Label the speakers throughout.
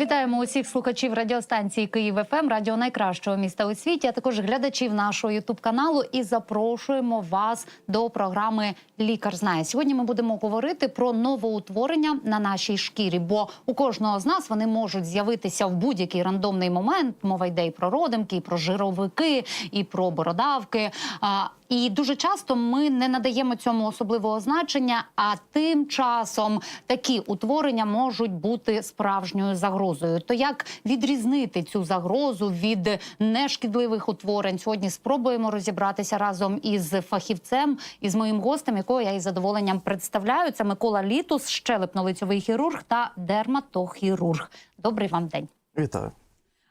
Speaker 1: Вітаємо усіх слухачів радіостанції Київ ФМ, радіо найкращого міста у світі, а також глядачів нашого Ютуб каналу. І запрошуємо вас до програми Лікар знає. Сьогодні ми будемо говорити про новоутворення на нашій шкірі, бо у кожного з нас вони можуть з'явитися в будь-який рандомний момент. Мова йде і про родимки, і про жировики, і про бородавки. І дуже часто ми не надаємо цьому особливого значення. А тим часом такі утворення можуть бути справжньою загрозою. То як відрізнити цю загрозу від нешкідливих утворень? Сьогодні спробуємо розібратися разом із фахівцем, із моїм гостем, якого я із задоволенням представляю. Це Микола Літус, щелепно-лицьовий хірург та дерматохірург. Добрий вам день.
Speaker 2: Вітаю.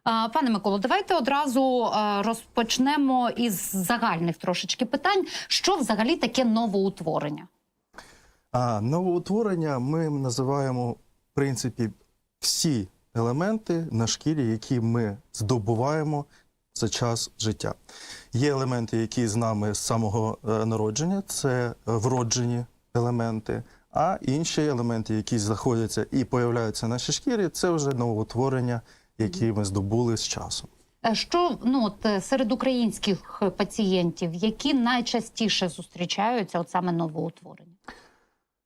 Speaker 1: Пане Миколо, давайте одразу розпочнемо із загальних трошечки питань. Що взагалі таке новоутворення?
Speaker 2: А новоутворення ми називаємо в принципі всі елементи на шкірі, які ми здобуваємо за час життя. Є елементи, які з нами з самого е, народження, це вроджені елементи. А інші елементи, які знаходяться і появляються на нашій шкірі, це вже новоутворення, які ми здобули з часом.
Speaker 1: Е, Що ну от е, серед українських пацієнтів, які найчастіше зустрічаються, от саме новоутворення?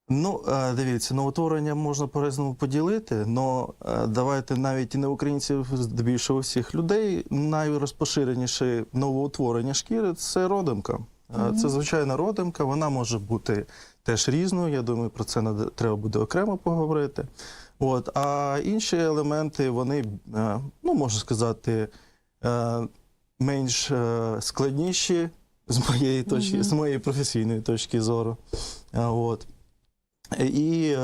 Speaker 2: Ну, е, дивіться, новотворення можна по-різному поділити, але давайте навіть і не українців, здебільшого всіх людей, найрозпоширеніше новоутворення шкіри це родимка. Це звичайна родимка, вона може бути теж різною. Я думаю, про це треба буде окремо поговорити. От, а інші елементи, вони, е, ну, можна сказати, е, менш е, складніші з моєї точки, з моєї професійної точки зору. От і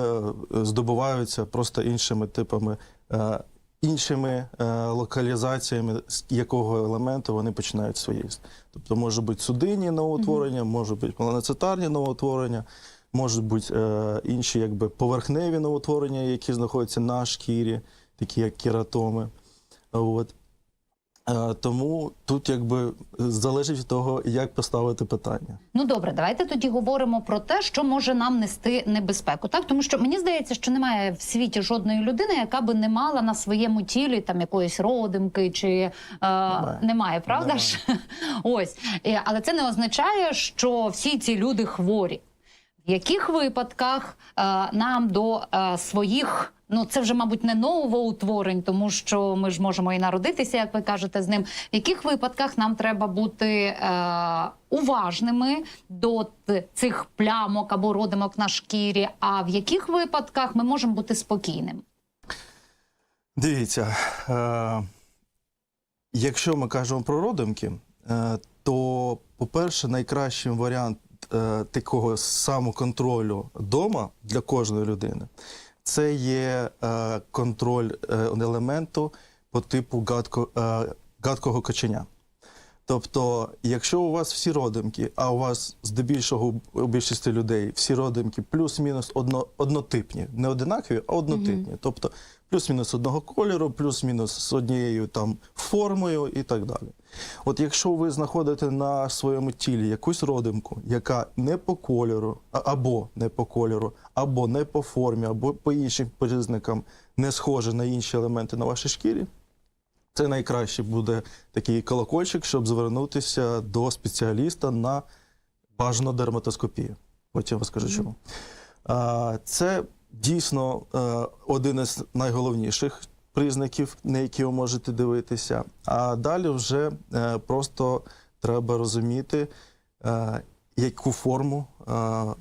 Speaker 2: здобуваються просто іншими типами, іншими локалізаціями, з якого елементу вони починають свої. Тобто може бути судинні новоутворення, може бути планецитарні новоутворення, можуть бути е, інші якби, поверхневі новоутворення, які знаходяться на шкірі, такі як кератоми. От. Е, Тому тут якби залежить від того, як поставити питання.
Speaker 1: Ну добре, давайте тоді говоримо про те, що може нам нести небезпеку. Так, тому що мені здається, що немає в світі жодної людини, яка би не мала на своєму тілі там якоїсь родимки чи е, немає. правда
Speaker 2: Немає.
Speaker 1: ж? Ось, Е, але це не означає, що всі ці люди хворі. В яких випадках е, нам до е, своїх, ну це вже, мабуть, не новоутворень, тому що ми ж можемо і народитися, як ви кажете, з ним. В яких випадках нам треба бути е, уважними до цих плямок або родимок на шкірі? А в яких випадках ми можемо бути спокійними?
Speaker 2: Дивіться, е, якщо ми кажемо про родимки, е, то, по-перше, найкращим варіант е, такого самоконтролю вдома для кожної людини це є е, контроль е, елементу по типу гадко, е, гадкого каченя. Тобто, якщо у вас всі родимки, а у вас здебільшого у більшості людей всі родимки плюс-мінус одно, однотипні, не одинакові, а однотипні. Тобто плюс-мінус одного кольору, плюс-мінус з однією там формою і так далі. От якщо ви знаходите на своєму тілі якусь родимку, яка не по кольору, або не по кольору, або не по формі, або по іншим признакам не схожа на інші елементи на вашій шкірі, це найкраще буде такий колокольчик, щоб звернутися до спеціаліста на бажану дерматоскопію. Потім розкажу чому. Це дійсно е, один із найголовніших признаків, на які ви можете дивитися. А далі вже е, просто треба розуміти, е, яку форму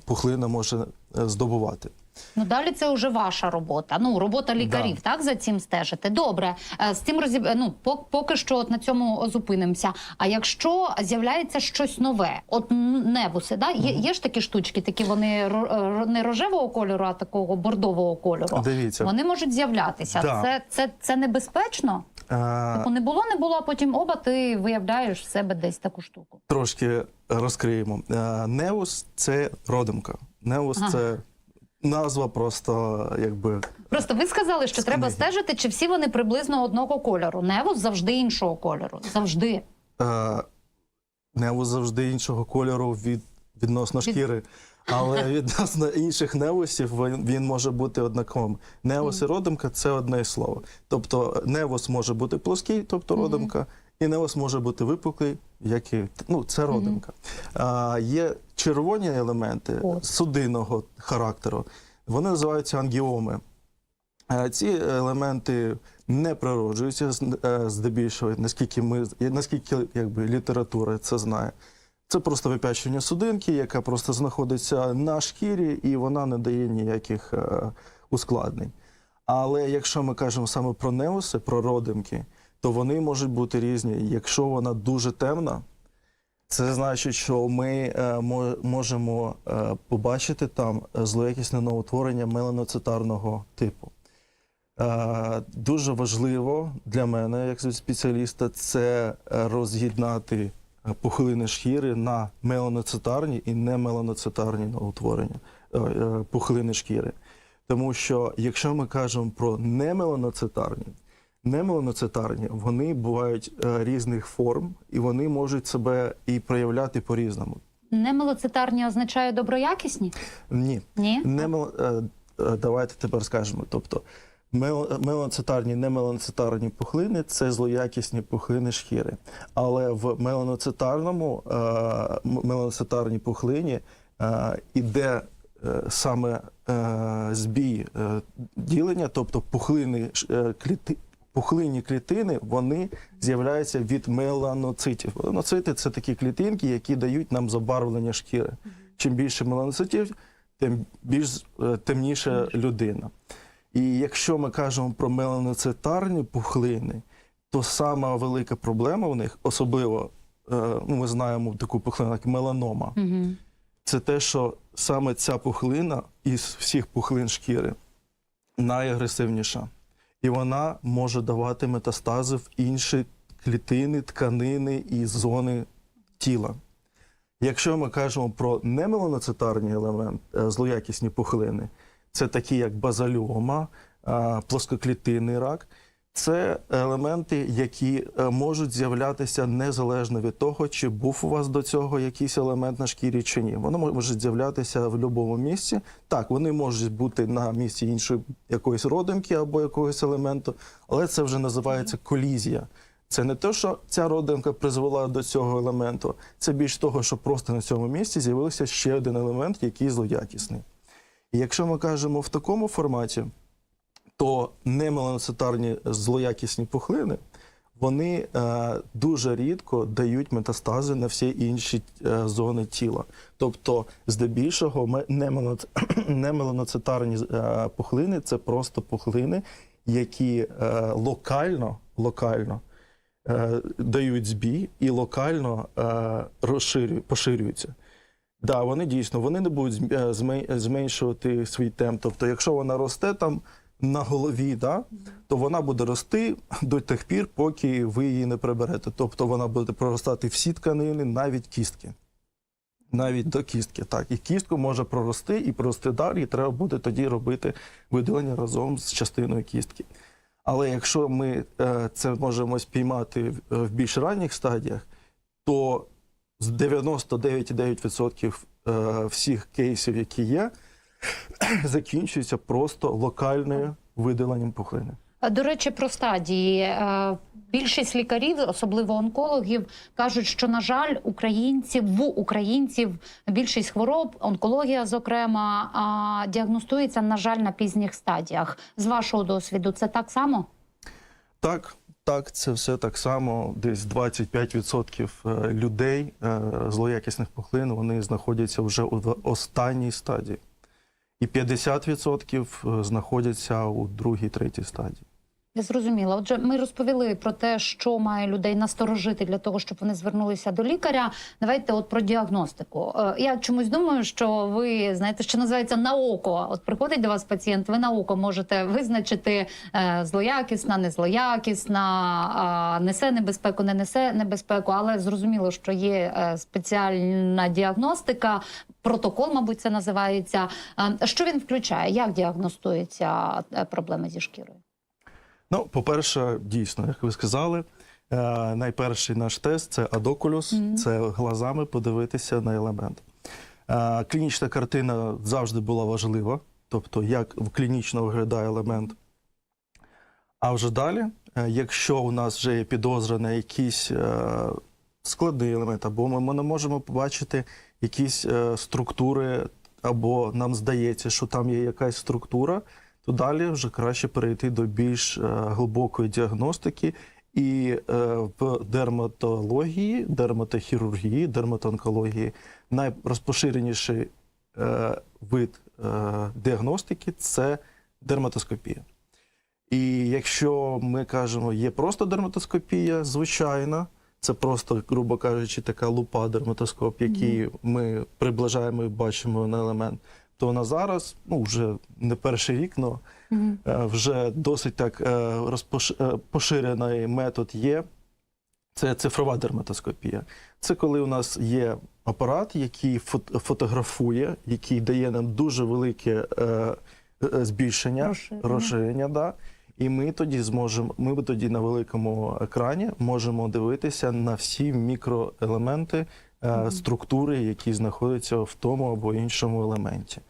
Speaker 2: пухлина може здобувати.
Speaker 1: Ну далі це вже ваша робота. Ну робота лікарів, так за цим стежити. Добре, Е, з цим розіб... ну, поки що от на цьому зупинимося. А якщо з'являється щось нове, от н- невуси, да? є, є ж такі штучки, такі вони ро- не рожевого кольору, а такого бордового кольору.
Speaker 2: Дивіться.
Speaker 1: Вони можуть з'являтися.
Speaker 2: Да.
Speaker 1: Це, це, це небезпечно?
Speaker 2: Е,
Speaker 1: Типу не було, не було, а потім оба ти виявляєш в себе десь таку штуку.
Speaker 2: Трошки розкриємо. Е, Неус це родимка. Неус
Speaker 1: Ага.
Speaker 2: це Назва просто якби
Speaker 1: Просто ви сказали, що треба
Speaker 2: книги.
Speaker 1: стежити, чи всі вони приблизно одного кольору. Невус завжди іншого кольору. Завжди.
Speaker 2: е, невус завжди іншого кольору від, відносно
Speaker 1: Від-
Speaker 2: шкіри. Але відносно інших невусів він, він може бути однаковим. Невус і родимка це одне слово. Тобто невус може бути плоский, тобто родимка, і невус може бути випуклий, як і ну, це родимка. А, є червоні елементи
Speaker 1: О.
Speaker 2: судинного характеру. Вони називаються ангіоми. Е, Ці елементи не природжуються е, здебільшого, наскільки ми наскільки якби література це знає. Це просто випячування судинки, яка просто знаходиться на шкірі, і вона не дає ніяких е, ускладнень. Але якщо ми кажемо саме про неуси, про родимки, то вони можуть бути різні. Якщо вона дуже темна, це значить, що ми е, можемо е, побачити там злоякісне новотворення меланоцитарного типу. Е, Дуже важливо для мене, як спеціаліста, це роз'єднати пухлини шкіри на меланоцитарні і немеланоцитарні новотворення пухлини шкіри. Тому що якщо ми кажемо про немеланоцитарні, немеланоцитарні вони бувають е, різних форм, і вони можуть себе і проявляти по-різному.
Speaker 1: Немелоцитарні означає доброякісні?
Speaker 2: Ні,
Speaker 1: Ні?
Speaker 2: не мел... е, давайте тепер скажемо. Тобто мел- меланоцитарні, немеланоцитарні пухлини це злоякісні пухлини шкіри. Але в меланоцитарному е, м- меланоцитарній пухлині іде саме збій ділення, тобто пухлини кліти. Пухлинні клітини вони з'являються від меланоцитів. Меланоцити це такі клітинки, які дають нам забарвлення шкіри. Чим більше меланоцитів, тим більш е, темніша людина. І якщо ми кажемо про меланоцитарні пухлини, то сама велика проблема у них, особливо е, ну, ми знаємо таку пухлину, як меланома,
Speaker 1: Угу.
Speaker 2: це те, що саме ця пухлина із всіх пухлин шкіри найагресивніша. І вона може давати метастази в інші клітини, тканини і зони тіла. Якщо ми кажемо про немеланоцитарні елементи, е, злоякісні пухлини, це такі як базальома, плоскоклітинний рак. Це елементи, які е, можуть з'являтися незалежно від того, чи був у вас до цього якийсь елемент на шкірі чи ні. Воно може з'являтися в будь-якому місці. Так, вони можуть бути на місці іншої якоїсь родимки або якогось елементу, але це вже називається колізія. Це не те, що ця родинка призвела до цього елементу, це більш того, що просто на цьому місці з'явився ще один елемент, який злоякісний. І якщо ми кажемо в такому форматі, то немеланоцитарні злоякісні пухлини, вони е, дуже рідко дають метастази на всі інші е, зони тіла. Тобто, здебільшого, немеланоцитарні е, пухлини це просто пухлини, які е, локально, локально е, дають збій і локально е, розширю, поширюються. Да, вони дійсно вони не будуть е, зме- зменшувати свій темп. Тобто, якщо вона росте там на голові, да, то вона буде рости до тих пір, поки ви її не приберете. Тобто вона буде проростати всі тканини, навіть кістки. Навіть до кістки. Так, і кістку може прорости і прорости далі, і треба буде тоді робити видалення разом з частиною кістки. Але якщо ми е, це можемо спіймати в, в більш ранніх стадіях, то з 99,9% е, всіх кейсів, які є, закінчуються просто локальним видаленням пухлини.
Speaker 1: До речі, про стадії. Е, Більшість лікарів, особливо онкологів, кажуть, що на жаль, українців в українців більшість хвороб, онкологія, зокрема, діагностується на жаль на пізніх стадіях. З вашого досвіду, це так само?
Speaker 2: Так, так, це все так само. Десь 25% е, людей е, злоякісних пухлин вони знаходяться вже у останній стадії. І 50% е, знаходяться у другій, третій стадії.
Speaker 1: Я зрозуміла. Отже, ми розповіли про те, що має людей насторожити для того, щоб вони звернулися до лікаря. Давайте от про діагностику. Е, Я чомусь думаю, що ви знаєте, що називається на око. От приходить до вас пацієнт, ви на око можете визначити е, злоякісна, незлоякісна, несе небезпеку, не несе небезпеку, але зрозуміло, що є е, спеціальна діагностика. Протокол, мабуть, це називається. Що він включає? Як діагностуються е, проблеми зі шкірою?
Speaker 2: Ну, по-перше, дійсно, як ви сказали, е, найперший наш тест це адокулюс,
Speaker 1: Мгм.
Speaker 2: це глазами подивитися на елемент. Е, Клінічна картина завжди була важлива, тобто як в- клінічно виглядає елемент. А вже далі, е, якщо у нас вже є підозра на якийсь е, складний елемент, або ми, ми не можемо побачити якісь е, структури, або нам здається, що там є якась структура, то далі вже краще перейти до більш е, глибокої діагностики. І е, в дерматології, дерматохірургії, дерматоонкології найрозпоширеніший е, вид діагностики це дерматоскопія. І якщо ми кажемо, є просто дерматоскопія, звичайна, це просто, грубо кажучи, така лупа дерматоскоп, який ми приближаємо і бачимо на елемент, то на зараз, ну вже не перший рік, але е, вже досить так е, розпош- е, поширений метод є. Це цифрова дерматоскопія. Це коли у нас є апарат, який фот- фотографує, який дає нам дуже велике збільшення,
Speaker 1: Розширення.
Speaker 2: розширення, да. І ми тоді зможемо, ми тоді на великому екрані можемо дивитися на всі мікроелементи структури, які знаходяться в тому або іншому елементі.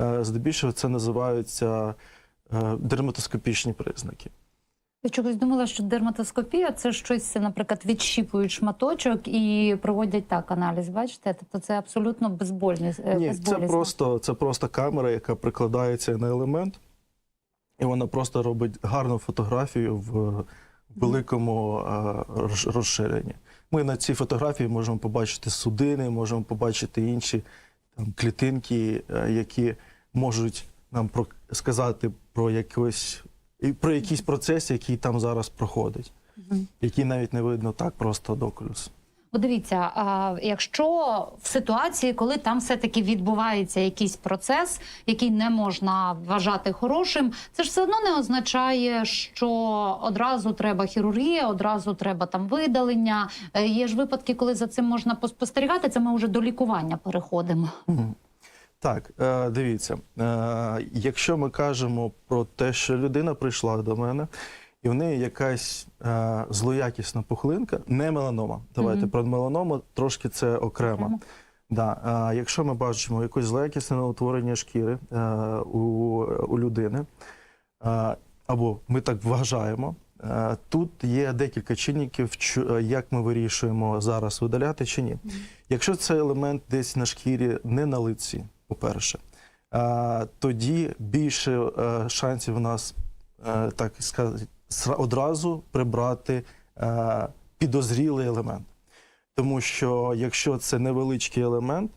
Speaker 2: Е, здебільшого це називаються е, дерматоскопічні признаки.
Speaker 1: Я чогось думала, що дерматоскопія це щось, наприклад, відщіпують шматочок і проводять так аналіз. Бачите? Тобто це абсолютно безбольне. е,
Speaker 2: Ні, це просто, це просто камера, яка прикладається на елемент, і вона просто робить гарну фотографію в великому е, розширенні. Ми на цій фотографії можемо побачити судини, можемо побачити інші там, клітинки, е, які можуть нам про, сказати про якось, про якийсь процес, який там зараз проходить, який навіть не видно так просто до окулюс.
Speaker 1: Дивіться, якщо в ситуації, коли там все-таки відбувається якийсь процес, який не можна вважати хорошим, це ж все одно не означає, що одразу треба хірургія, одразу треба там видалення. Е, Є ж випадки, коли за цим можна поспостерігати. Це ми вже до лікування переходимо.
Speaker 2: Так, е, дивіться, е, якщо ми кажемо про те, що людина прийшла до мене, і в неї якась е, злоякісна пухлинка, не меланома. Давайте
Speaker 1: Мгм.
Speaker 2: про меланому трошки це окремо.
Speaker 1: Окремо.
Speaker 2: Да, е, якщо ми бачимо якесь злоякісне утворення шкіри е, у, у людини, е, або ми так вважаємо, е, тут є декілька чинників, е, як ми вирішуємо зараз видаляти чи ні. Якщо це елемент десь на шкірі, не на лиці, по-перше, е, тоді більше е, шансів у нас, так сказати, одразу прибрати е, підозрілий елемент. Тому що якщо це невеличкий елемент,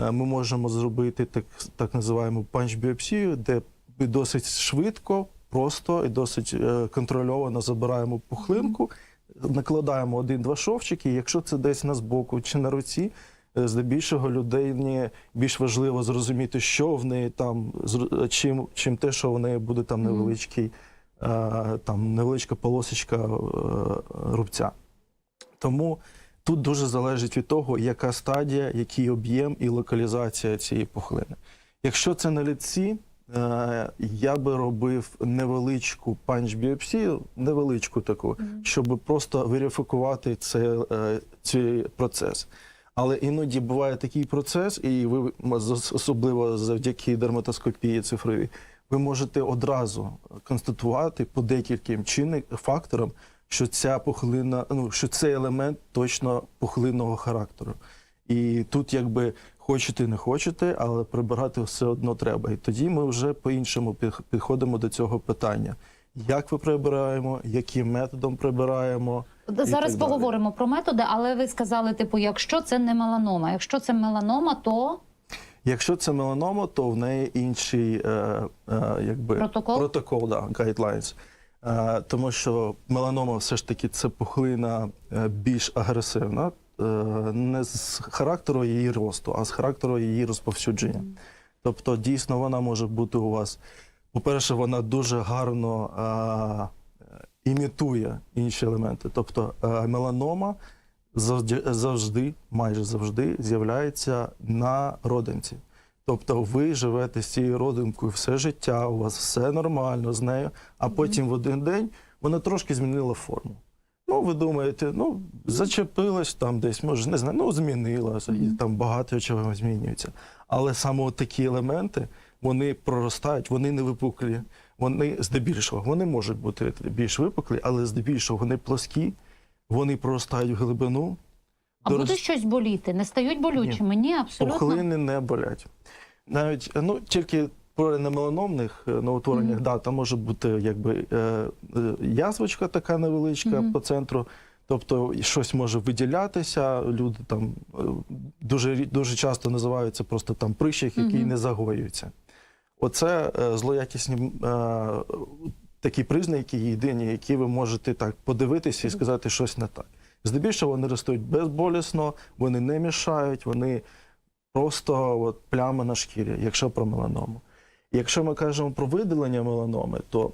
Speaker 2: е, ми можемо зробити так, так називаємо панч-біопсію, де досить швидко, просто і досить е, контрольовано забираємо пухлинку, накладаємо один-два шовчики. І якщо це десь на збоку чи на руці, е, здебільшого людині більш важливо зрозуміти, що в неї там, чим, чим те, що в неї буде там невеличкий, там невеличка полосочка е, рубця. Тому тут дуже залежить від того, яка стадія, який об'єм і локалізація цієї пухлини. Якщо це на лиці, е, я би робив невеличку панч-біопсію, невеличку таку, щоб просто верифікувати це, е, цей процес. Але іноді буває такий процес, і ви особливо завдяки дерматоскопії цифровій, ви можете одразу констатувати по декільким чинник факторам, що ця пухлина, ну що цей елемент точно пухлинного характеру. І тут, якби хочете, не хочете, але прибирати все одно треба. І тоді ми вже по-іншому підходимо до цього питання: як ви прибираємо, яким методом прибираємо.
Speaker 1: Зараз поговоримо про методи, але ви сказали, типу, якщо це не меланома, якщо це меланома, то
Speaker 2: Якщо це меланома, то в неї інший е, е, якби,
Speaker 1: Протокол?
Speaker 2: протокол да, guidelines. Е, тому що меланома все ж таки це пухлина е, більш агресивна, е, не з характеру її росту, а з характеру її розповсюдження. Тобто, дійсно, вона може бути у вас. По-перше, вона дуже гарно е, імітує інші елементи. Тобто, е, меланома завжди, майже завжди з'являється на родинці. Тобто ви живете з цією родинкою все життя, у вас все нормально з нею, а потім в один день вона трошки змінила форму. Ну, ви думаєте, ну, зачепилась там десь, може, не знаю, ну, змінилася, і там багато чого змінюється. Але саме от такі елементи, вони проростають, вони не випуклі, вони здебільшого, вони можуть бути більш випуклі, але здебільшого вони плоскі, вони проростають в глибину.
Speaker 1: А
Speaker 2: Дорос-
Speaker 1: буде щось боліти? Не стають болючими? Ні, абсолютно.
Speaker 2: Пухлини не болять. Навіть ну тільки при немеланомних е, новотвореннях, да, там може бути якби е, е, язвочка така невеличка по центру. Тобто щось може виділятися. Люди там е, дуже дуже часто називаються просто там прищик, який не загоюється. Оце е, злоякісні е, такі признаки єдині, які ви можете так подивитися і сказати щось не так. Здебільшого вони ростуть безболісно, вони не мішають, вони просто от плями на шкірі, якщо про меланому. Якщо ми кажемо про видалення меланоми, то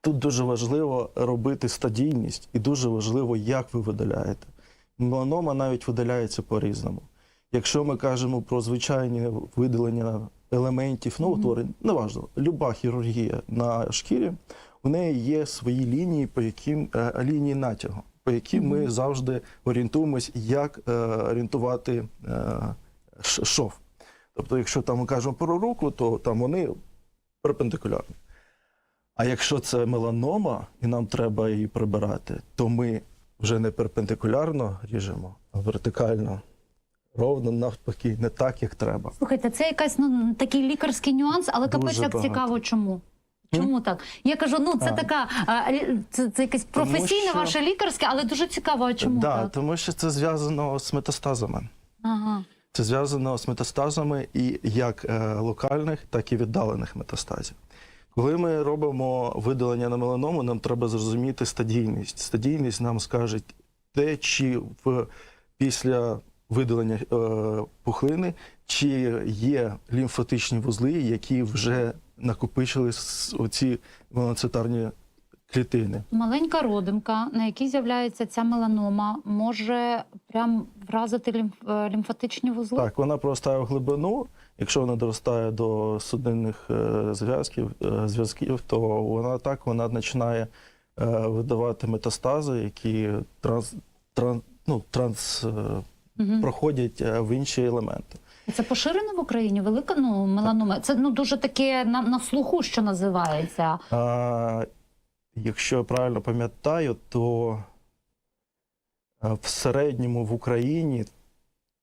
Speaker 2: тут дуже важливо робити стадійність і дуже важливо, як ви видаляєте. Меланома навіть видаляється по-різному. Якщо ми кажемо про звичайні видалення елементів новотворень, неважливо, люба хірургія на шкірі, у неї є свої лінії, по яким е, лінії натягу, по яким ми завжди орієнтуємось, як е, орієнтувати е, шов. Тобто, якщо там ми кажемо про руку, то там вони перпендикулярні. А якщо це меланома, і нам треба її прибирати, то ми вже не перпендикулярно ріжемо, а вертикально, ровно навпаки, не так, як треба.
Speaker 1: Слухайте, це якась ну такий лікарський нюанс, але капець як
Speaker 2: багато.
Speaker 1: цікаво, чому. Чому так? Я кажу, ну це
Speaker 2: А.
Speaker 1: така це, це якесь професійне
Speaker 2: що-
Speaker 1: ваше лікарське, але дуже цікаво. А чому
Speaker 2: да,
Speaker 1: так?
Speaker 2: тому що це зв'язано з метастазами.
Speaker 1: Ага.
Speaker 2: Це зв'язано з метастазами і як е, локальних, так і віддалених метастазів. Коли ми робимо видалення на меланому, нам треба зрозуміти стадійність. Стадійність нам скаже те, чи в, після видалення е, пухлини, чи є лімфатичні вузли, які вже накопичили оці меланоцитарні клітини.
Speaker 1: Маленька родимка, на якій з'являється ця меланома, може прям вразити лімф, е, лімфатичні вузли.
Speaker 2: Так, вона проростає в глибину. Якщо вона доростає до судинних е, зв'язків, е, зв'язків, то вона так вона починає е, видавати метастази, які транс, тран, ну, транс
Speaker 1: Мгм.
Speaker 2: проходять е, в інші елементи.
Speaker 1: Це поширено в Україні? Велика ну меланома. Це ну дуже таке на, на слуху, що називається.
Speaker 2: А, якщо я правильно пам'ятаю, то е, в середньому в Україні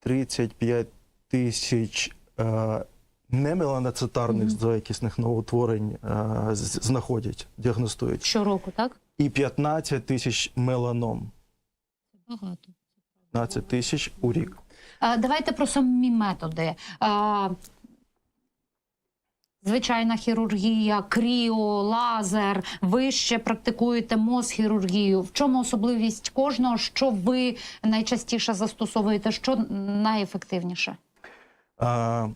Speaker 2: 35 тисяч е, немеланоцитарних
Speaker 1: Мгм.
Speaker 2: злоякісних новоутворень е, з- знаходять, діагностують,
Speaker 1: Щороку, так?
Speaker 2: і 15 тисяч меланом.
Speaker 1: Багато.
Speaker 2: 15 тисяч у рік.
Speaker 1: Давайте про самі методи. Звичайна хірургія, кріо, лазер. Ви ще практикуєте мозхірургію. В чому особливість кожного? Що ви найчастіше застосовуєте? Що найефективніше?
Speaker 2: А,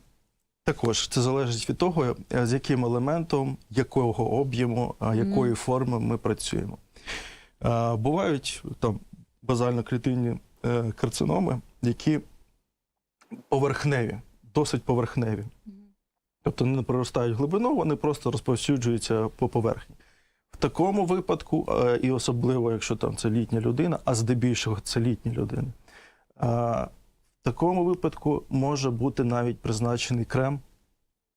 Speaker 2: також це залежить від того, е, з яким елементом, якого об'єму, якої форми ми працюємо. А, бувають там базально-клітинні е, карциноми, які поверхневі, досить поверхневі. Тобто не проростають в глибину, вони просто розповсюджуються по поверхні. В такому випадку, е, і особливо, якщо там це літня людина, а здебільшого це літні людини, а, в такому випадку може бути навіть призначений крем,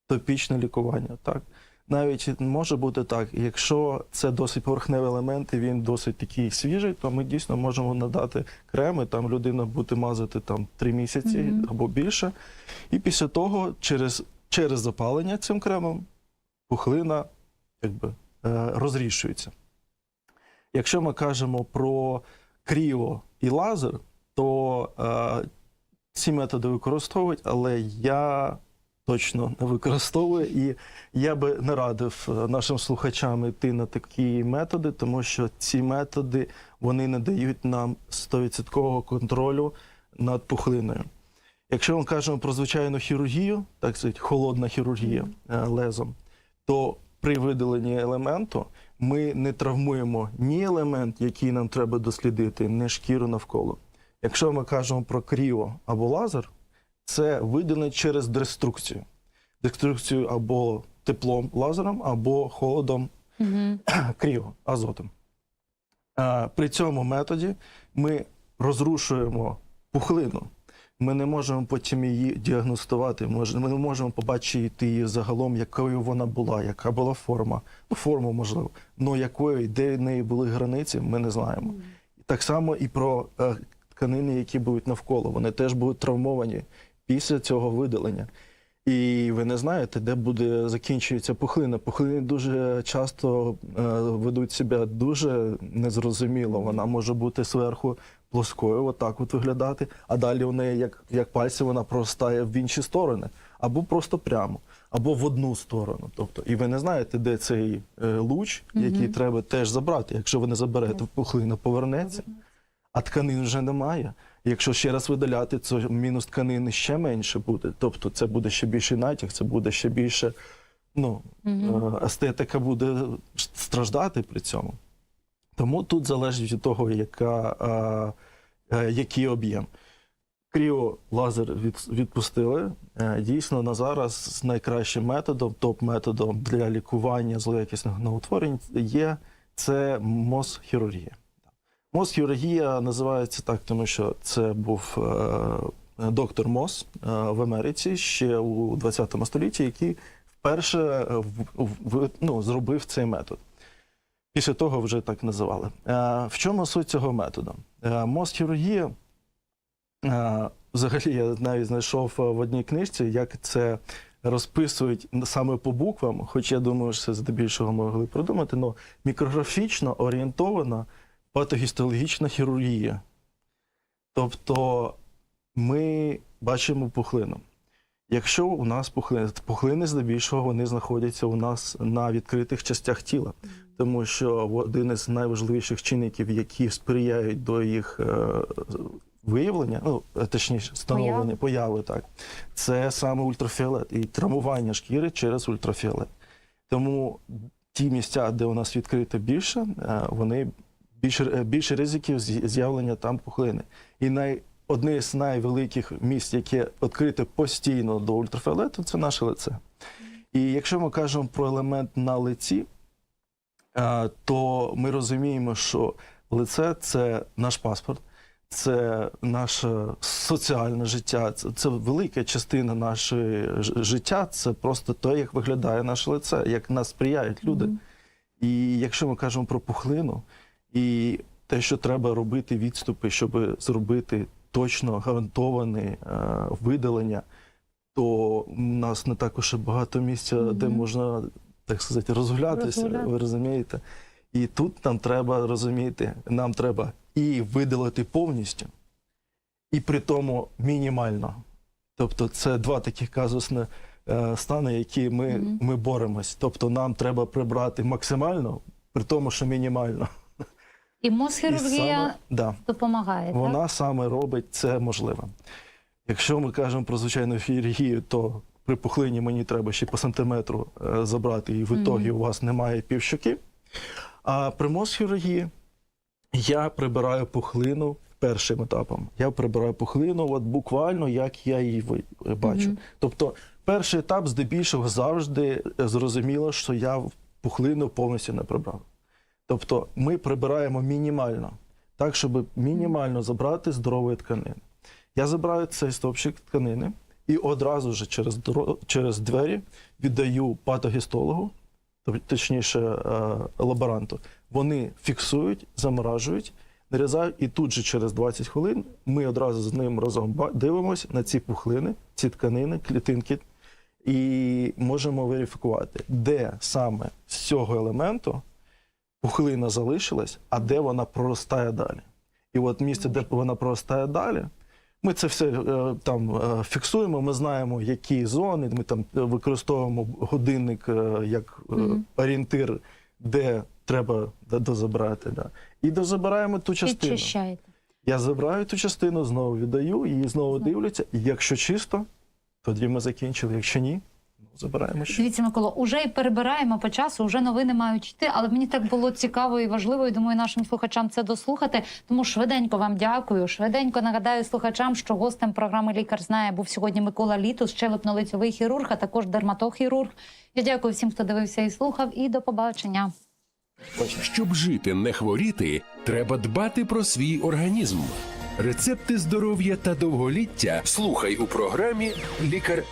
Speaker 2: топічне лікування. Так? Навіть може бути так, якщо це досить поверхневий елемент і він досить такий свіжий, то ми дійсно можемо надати креми, там людина буде мазати там 3 місяці
Speaker 1: Мгм.
Speaker 2: або більше. І після того, через, через запалення цим кремом, пухлина якби, е, розрішується. Якщо ми кажемо про кріо і лазер, то е, ці методи використовують, але я точно не використовую, і я би не радив е, нашим слухачам йти на такі методи, тому що ці методи вони не дають нам 100% контролю над пухлиною. Якщо ми кажемо про звичайну хірургію, так сказати, холодна хірургія е, лезом, то при видаленні елементу ми не травмуємо ні елемент, який нам треба дослідити, ні шкіру навколо. Якщо ми кажемо про кріо або лазер, це виділення через деструкцію. Деструкцію або теплом лазером, або холодом
Speaker 1: Угу.
Speaker 2: кріо азотом. При цьому методі ми розрушуємо пухлину. Ми не можемо потім її діагностувати. Ми не можемо побачити її загалом, якою вона була, яка була форма. Ну, форму можливо. але якою, де в неї були границі, ми не знаємо. Так само і про е, тканини, які будуть навколо. Вони теж будуть травмовані після цього видалення. І ви не знаєте, де буде закінчується пухлина. Пухлини дуже часто е, ведуть себе дуже незрозуміло. Вона може бути зверху плоскою, отак от виглядати, а далі у неї, як, як пальці, вона простає в інші сторони, або просто прямо, або в одну сторону. Тобто, і ви не знаєте, де цей е, луч, який треба теж забрати. Якщо ви не заберете, пухлина повернеться а тканин вже немає. Якщо ще раз видаляти, то мінус тканини ще менше буде. Тобто це буде ще більший натяг, це буде ще більше. Ну, е, естетика буде страждати при цьому. Тому тут залежить від того, яка, е, е, який об'єм. Кріо лазер від, відпустили. Дійсно, на зараз найкращим методом, топ-методом для лікування злоякісних новотворень є це мозхірургія. Мозхірургія називається так, тому що це був е, доктор Мос е, в Америці ще у 20 столітті, який вперше е, ну, зробив цей метод. Після того вже так називали. В чому суть цього методу? Мозхірургія, взагалі, я навіть знайшов в одній книжці, як це розписують саме по буквам, хоч я думаю, що це здебільшого могли продумати, але мікрографічно орієнтована патогістологічна хірургія. Тобто ми бачимо пухлину. Якщо у нас пухлини, пухлини здебільшого вони знаходяться у нас на відкритих частях тіла, тому що один із найважливіших чинників, які сприяють до їх е, виявлення, ну точніше, встановлення
Speaker 1: Появи.
Speaker 2: так, це саме ультрафіолет і травмування шкіри через ультрафіолет. Тому ті місця, де у нас відкрито більше, е, вони більше, е, більше ризиків з'явлення там пухлини. І най, одне з найвеликих місць, яке відкрите постійно до ультрафіолету, це наше лице. І якщо ми кажемо про елемент на лиці, е, то ми розуміємо, що лице це наш паспорт, це наше соціальне життя, це, це велика частина нашого життя. Це просто те, як виглядає наше лице, як нас сприяють люди. І якщо ми кажемо про пухлину, і те, що треба робити відступи, щоб зробити точно гарантоване е, видалення, то у нас не так уж і багато місця, де можна, так сказати, розгулятися,
Speaker 1: Розгуляти.
Speaker 2: ви розумієте? І тут нам треба розуміти, нам треба і видалити повністю, і при тому мінімально. Тобто це два таких казусні е, стани, які ми,
Speaker 1: Мгм.
Speaker 2: ми боремось. Тобто нам треба прибрати максимально, при тому, що мінімально.
Speaker 1: І
Speaker 2: І
Speaker 1: мозхірургія
Speaker 2: саме, да,
Speaker 1: допомагає. так?
Speaker 2: вона саме робить це можливим. Якщо ми кажемо про звичайну хірургію, то при пухлині мені треба ще по сантиметру е, забрати, і в ітогі у вас немає півщоки. А при мозхірургії я прибираю пухлину першим етапом. Я прибираю пухлину, от буквально як я її бачу.
Speaker 1: Мгм.
Speaker 2: Тобто, перший етап здебільшого завжди е, зрозуміло, що я пухлину повністю не прибрав. Тобто, ми прибираємо мінімально, так, щоб мінімально забрати здорової тканини. Я забираю цей стовпчик тканини і одразу ж через, через двері віддаю патогістологу, точніше е, лаборанту. Вони фіксують, заморажують, нарізають, і тут же через 20 хвилин ми одразу з ним разом дивимося на ці пухлини, ці тканини, клітинки, і можемо верифікувати, де саме з цього елементу пухлина залишилась, а де вона проростає далі. І от місце, де вона проростає далі, ми це все е, там е, фіксуємо. Ми знаємо, які зони. Ми там використовуємо годинник е, як орієнтир, де треба д- дозабрати. Да. І дозабираємо ту частину. Я забираю ту частину, знову віддаю, її знову дивляться. І якщо чисто, тоді ми закінчили. Якщо ні, забираємо ще.
Speaker 1: Дивіться, Микола, уже і перебираємо по часу, вже новини мають йти, але мені так було цікаво і важливо, і думаю, нашим слухачам це дослухати. Тому швиденько вам дякую. Швиденько нагадаю слухачам, що гостем програми Лікар знає був сьогодні Микола Літус, щелепно-лицьовий хірург, а також дерматохірург. Я дякую всім, хто дивився і слухав, і до побачення.
Speaker 3: Щоб жити, не хворіти, треба дбати про свій організм. Рецепти здоров'я та довголіття слухай у програмі Лікар